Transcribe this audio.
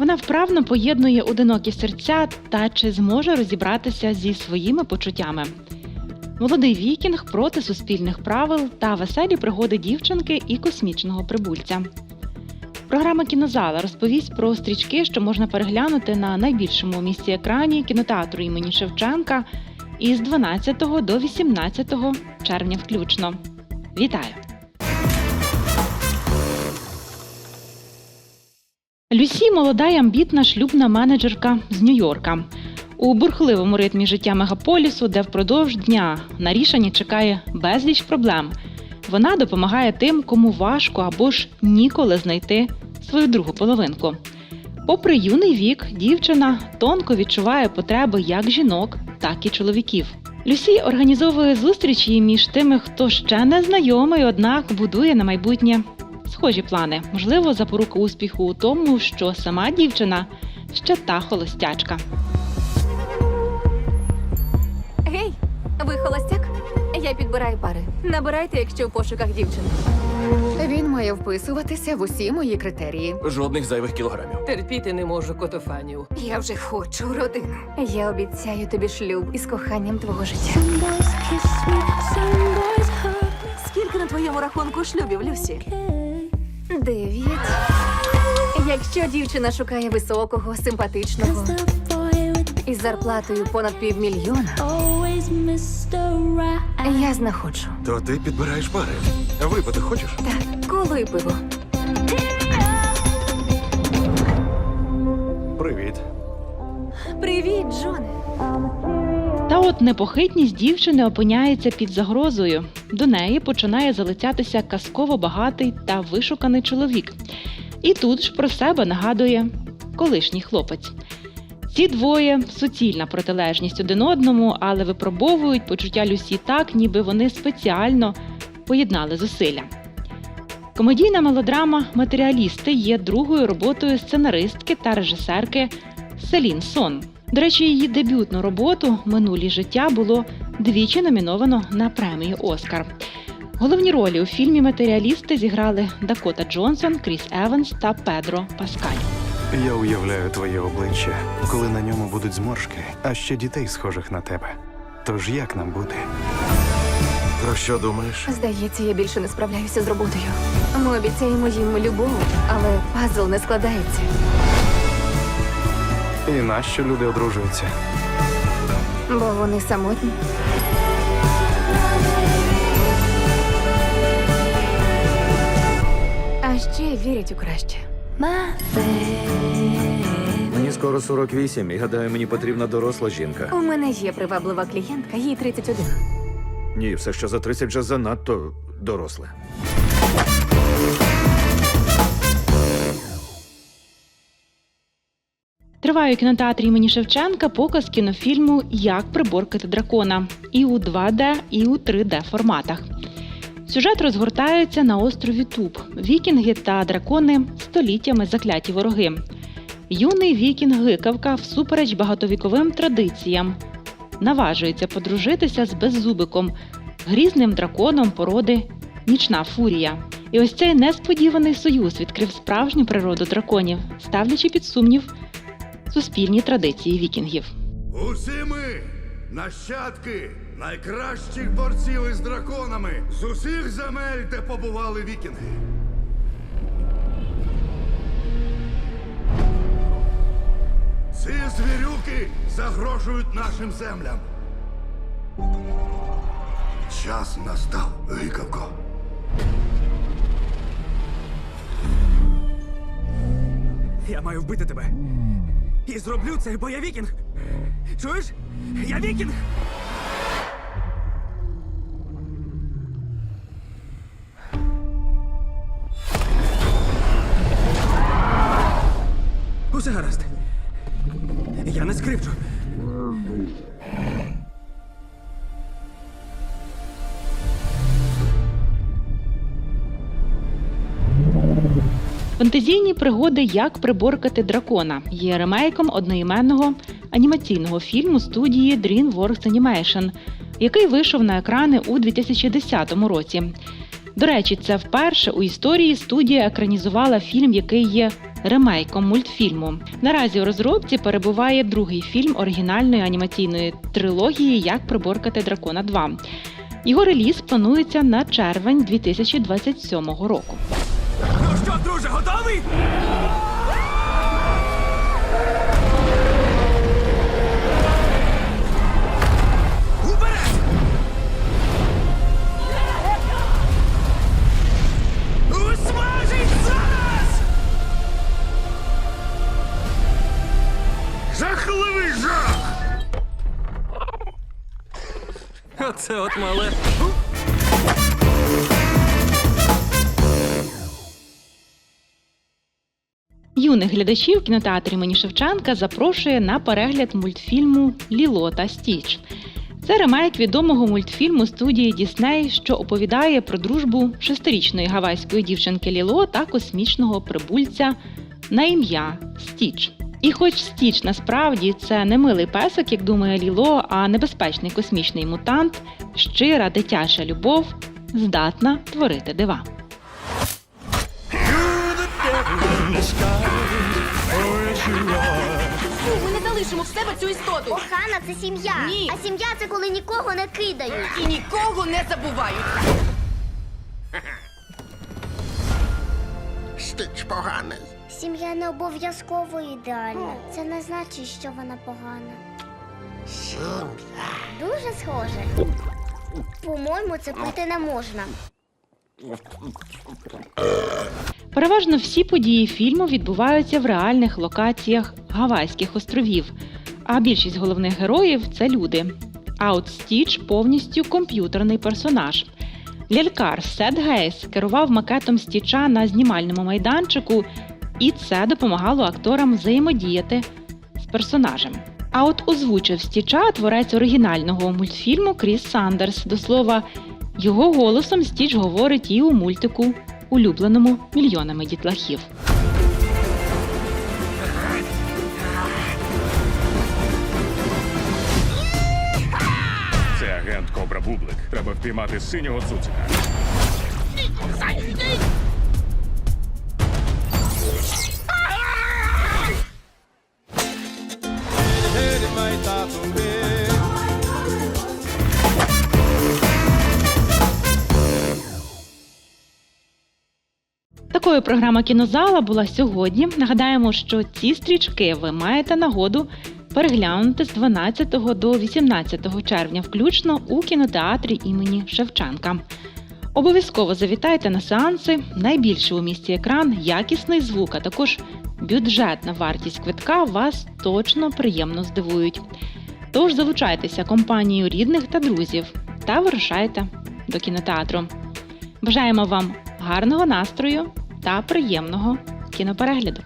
Вона вправно поєднує одинокі серця та чи зможе розібратися зі своїми почуттями. Молодий вікінг проти суспільних правил та веселі пригоди дівчинки і космічного прибульця. Програма Кінозала розповість про стрічки, що можна переглянути на найбільшому у місті екрані кінотеатру імені Шевченка із 12 до 18 червня включно. Вітаю! Люсі молода й амбітна шлюбна менеджерка з Нью-Йорка. У бурхливому ритмі життя мегаполісу, де впродовж дня на рішення чекає безліч проблем. Вона допомагає тим, кому важко або ж ніколи знайти свою другу половинку. Попри юний вік, дівчина тонко відчуває потреби як жінок, так і чоловіків. Люсі організовує зустрічі між тими, хто ще не знайомий, однак будує на майбутнє схожі плани. Можливо, запорука успіху у тому, що сама дівчина ще та холостячка. Гей, ви холостяк? Я підбираю пари. Набирайте, якщо в пошуках дівчин. Він має вписуватися в усі мої критерії. Жодних зайвих кілограмів. Терпіти не можу котофанів. Я вже хочу родину. Я обіцяю тобі шлюб із коханням твого життя. Скільки на твоєму рахунку шлюбів, Люсі? Дев'ять. Якщо дівчина шукає високого, симпатичного із зарплатою понад півмільйона, я знаходжу. То ти підбираєш пари. Випити хочеш? Так, коло і пиво. Непохитність дівчини опиняється під загрозою. До неї починає залицятися казково багатий та вишуканий чоловік. І тут ж про себе нагадує колишній хлопець. Ці двоє суцільна протилежність один одному, але випробовують почуття Люсі так, ніби вони спеціально поєднали зусилля. Комедійна мелодрама Матеріалісти є другою роботою сценаристки та режисерки Селін Сон. До речі, її дебютну роботу Минулі життя було двічі номіновано на премію Оскар. Головні ролі у фільмі Матеріалісти зіграли Дакота Джонсон, Кріс Еванс та Педро Паскаль. Я уявляю твоє обличчя, коли на ньому будуть зморшки, а ще дітей схожих на тебе. Тож як нам бути? Про що думаєш? Здається, я більше не справляюся з роботою. Ми обіцяємо їм любов, але пазл не складається. І нащо люди одружуються? Бо вони самотні. А ще вірять у краще. Мені скоро 48, і гадаю, мені потрібна доросла жінка. У мене є приваблива клієнтка, їй 31. Ні, все, що за 30 вже занадто доросле. Триває у кінотеатрі імені Шевченка показ кінофільму Як приборкати дракона і у 2D, і у 3D форматах. Сюжет розгортається на острові Туб. Вікінги та дракони століттями закляті вороги. Юний вікінг Гикавка, всупереч багатовіковим традиціям, наважується подружитися з беззубиком, грізним драконом породи Нічна фурія. І ось цей несподіваний союз відкрив справжню природу драконів, ставлячи під сумнів суспільні традиції вікінгів. Усі ми нащадки найкращих борців із драконами з усіх земель, де побували вікінги. Ці звірюки загрожують нашим землям. Час настав, гикавко. Я маю вбити тебе. І зроблю це, бо я вікінг. Чуєш? Я вікінг! Усе гаразд. Я не скрипчу. Фантазійні пригоди Як приборкати дракона є ремейком одноіменного анімаційного фільму студії DreamWorks Animation, який вийшов на екрани у 2010 році. До речі, це вперше у історії студія екранізувала фільм, який є ремейком мультфільму. Наразі у розробці перебуває другий фільм оригінальної анімаційної трилогії Як приборкати дракона 2. Його реліз планується на червень 2027 року. Ну що, друже, готовий? Уперед! Усмажить зараз! Жахливий жах! Оце от мале. Юних глядачів кінотеатру імені Шевченка запрошує на перегляд мультфільму Ліло та Стіч. Це ремейк відомого мультфільму студії Дісней, що оповідає про дружбу шестирічної гавайської дівчинки Ліло та космічного прибульця на ім'я Стіч. І хоч Стіч насправді це не милий песик, як думає Ліло, а небезпечний космічний мутант, щира дитяча любов здатна творити дива. Залишимо в себе цю істоту. Кохана це сім'я. Ні. А сім'я це коли нікого не кидають. І нікого не забувають. Стич поганий. Сім'я не обов'язково ідеальна. Це не значить, що вона погана. Сім'я. Дуже схоже. По-моєму, це пити не можна. Переважно всі події фільму відбуваються в реальних локаціях Гавайських островів, а більшість головних героїв це люди. А от Стіч повністю комп'ютерний персонаж. Лялькар Сет Гейс керував макетом Стіча на знімальному майданчику, і це допомагало акторам взаємодіяти з персонажем. А от озвучив Стіча творець оригінального мультфільму Кріс Сандерс. До слова, його голосом Стіч говорить і у мультику, улюбленому мільйонами дітлахів. Це агент Кобра Бублик. Треба впіймати синього цуцика. Такою програма кінозала була сьогодні. Нагадаємо, що ці стрічки ви маєте нагоду переглянути з 12 до 18 червня, включно у кінотеатрі імені Шевченка. Обов'язково завітайте на сеанси. Найбільший у місті екран, якісний звук, а також бюджетна вартість квитка вас точно приємно здивують. Тож залучайтеся компанією рідних та друзів та вирушайте до кінотеатру. Бажаємо вам гарного настрою та приємного кіноперегляду!